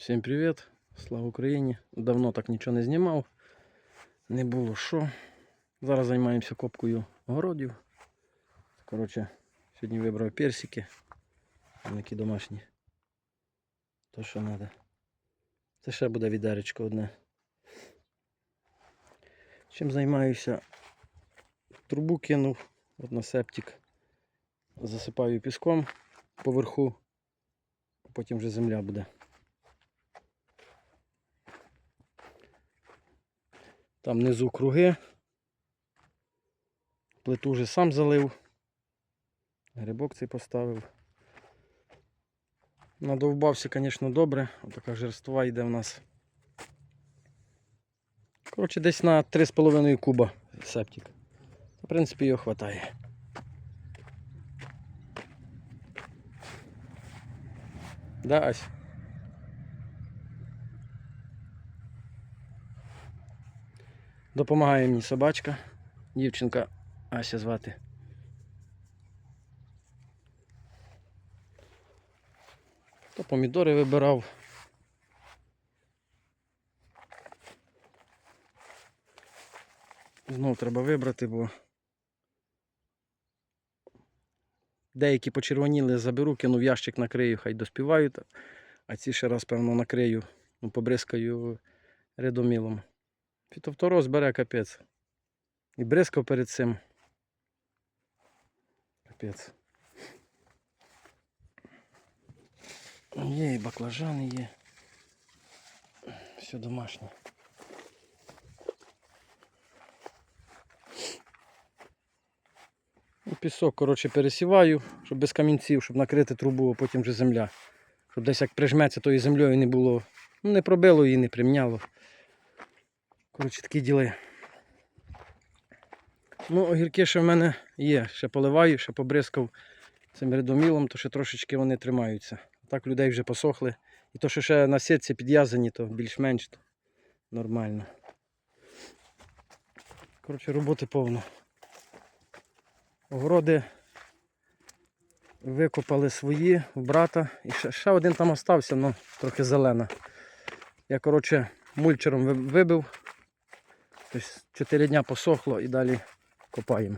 Всім привіт! Слава Україні! Давно так нічого не знімав. Не було що. Зараз займаємося копкою городів. Коротше, сьогодні вибрав персики. Такі домашні. То що треба. Це ще буде відеречко одне. Чим займаюся? Трубу кинув от на септик. Засипаю піском поверху, потім вже земля буде. Там внизу круги. Плиту вже сам залив. Грибок цей поставив. Надовбався, звісно, добре. Отака жерства йде в нас. Коротше, десь на 3,5 куба септик. В принципі, його вистачає. Да, Ась? Допомагає мені собачка. Дівчинка Ася звати. То помідори вибирав. Знов треба вибрати, бо деякі почервоніли, заберу, кину в ящик накрию, хай доспівають, а ці ще раз, певно, накрию, ну, побризкаю редомілом. Фітофтороз бере капець. І бризкав перед цим. Капець. Є і баклажани є. Все домашнє. Пісок, коротше, пересіваю, щоб без камінців, щоб накрити трубу, а потім вже земля. Щоб десь як прижметься тою землею не було. Ну, не пробило її, не примняло. Коротше, такі діли. Ну, огірки ще в мене є. Ще поливаю, ще побризкав цим редомілом, то ще трошечки вони тримаються. Так людей вже посохли. І то, що ще на сітці підв'язані, то більш-менш нормально. Коротше, роботи повно. Огороди викопали свої у брата. І ще, ще один там остався, ну трохи зелена. Я, коротше, мульчером вибив. Тобто 4 дня посохло і далі копаємо.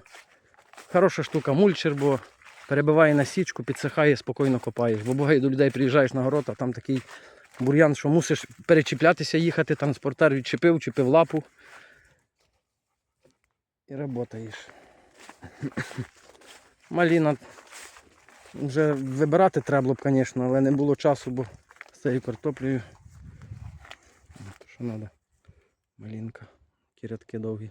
Хороша штука мульчер, бо перебиває на січку, підсихає, спокійно копаєш. Бо буває до людей приїжджаєш на город, а там такий бур'ян, що мусиш перечіплятися, їхати, транспортер відчепив, чіпив лапу. І працюєш. Маліна вже вибирати треба було б, звісно, але не було часу, бо з цією картоплею. Що треба? Малінка. Такі рядки довгі.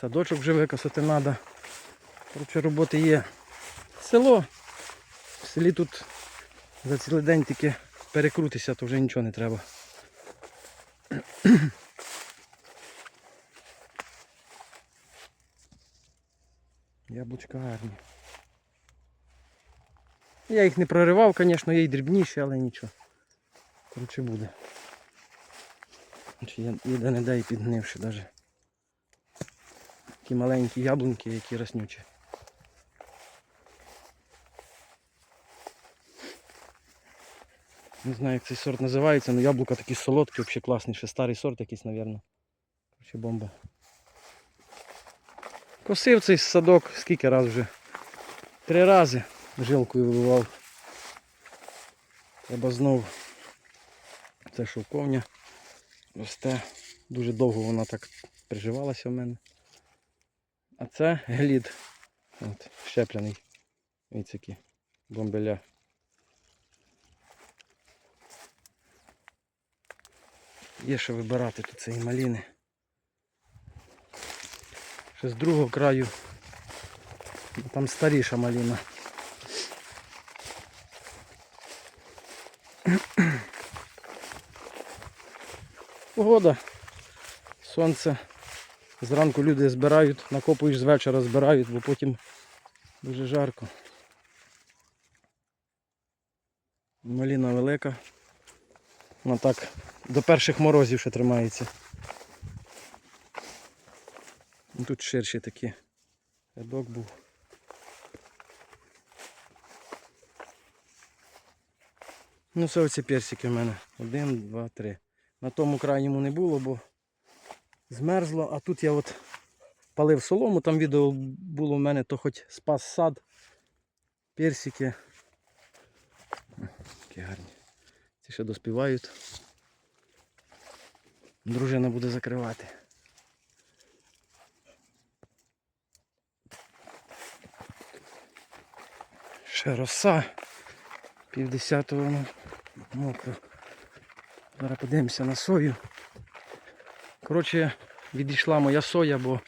Садочок вже викосити треба. Коротше, роботи є. Село. В селі тут за цілий день тільки перекрутися, то вже нічого не треба. Яблучка гарні. Я їх не проривав, звісно, є й дрібніші, але нічого. Коротше буде. Чи є ніде не дай підгнивши навіть. Такі маленькі яблуньки, які роснючі. Не знаю, як цей сорт називається, але яблука такі солодкі, взагалі класний, ще старий сорт якийсь, мабуть. Коротше, бомба. Косив цей садок скільки раз вже? Три рази жилкою виливав. Треба знов. Це шовковня росте. Дуже довго вона так приживалася в мене. А це глід. От, щепляний. Ось бомбеля. Є що вибирати тут цієї маліни. Ще з другого краю. Там старіша маліна. Погода. Сонце. Зранку люди збирають, накопуєш з вечора збирають, бо потім дуже жарко. Маліна велика. Вона так до перших морозів ще тримається. Тут ширші такі рядок був. Ну, це оці персики в мене. Один, два, три. На тому крайньому не було, бо змерзло. А тут я от палив солому, там відео було в мене, то хоч спас сад. Персики. О, Які гарні. Ці ще доспівають. Дружина буде закривати. Ще роса. Півдесятого мокро. Зараз подивимося на сою. Коротше, відійшла моя соя, бо,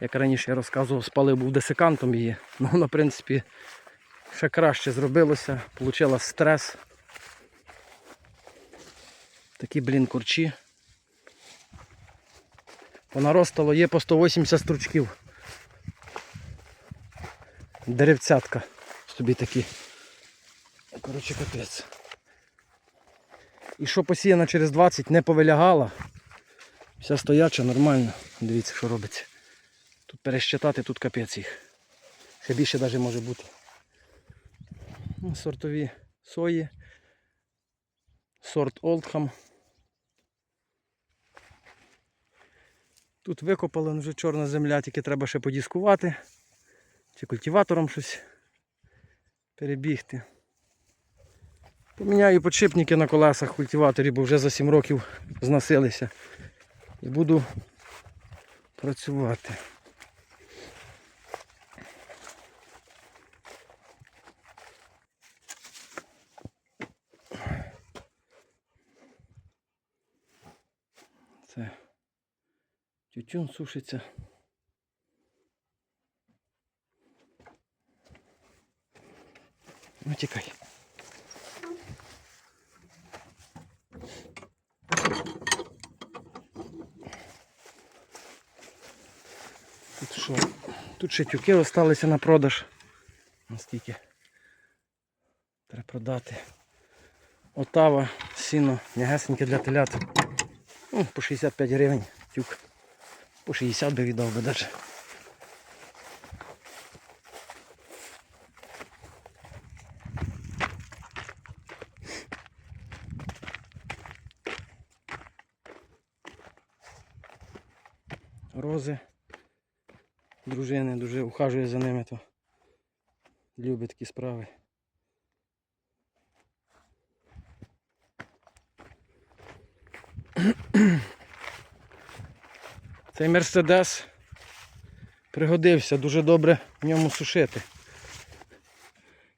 як раніше я розказував, спалив був десикантом її. Ну, в принципі, ще краще зробилося. Получила стрес. Такі, блін, курчі. Понаростало є по 180 стручків. Деревцятка. Собі такі. Коротше, капець. І що посіяна через 20 не повилягала. Вся стояча, нормально. Дивіться, що робиться. Тут перещитати, тут капець їх. Ще більше навіть може бути. Ну, сортові сої. Сорт Олдхам. Тут викопали вже чорна земля, тільки треба ще подіскувати. Чи культиватором щось перебігти. Поміняю подшипники на колесах культиваторі, бо вже за 7 років зносилися. І буду працювати. Це тютюн сушиться. Ну тікай. Тут що? Тут ще тюки залишилися на продаж. Наскільки треба продати. Отава, сіно, м'ягесеньке для телят. Ну, по 65 гривень тюк. По 60 би віддав би навіть. Рози. Дружини дуже ухажує за ними, то любить такі справи. Цей Мерседес пригодився, дуже добре в ньому сушити.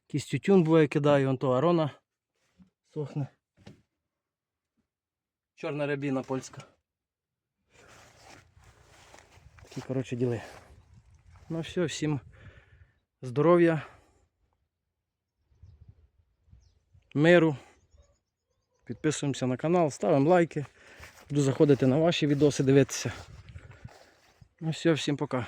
Якийсь тютюн буває кидаю, вон то арона сохне. Чорна рябіна польська. Такі, коротше, діли. Ну все, всім здоров'я, миру. Підписуємося на канал, ставимо лайки. Буду заходити на ваші відоси, дивитися. Ну все, всім пока.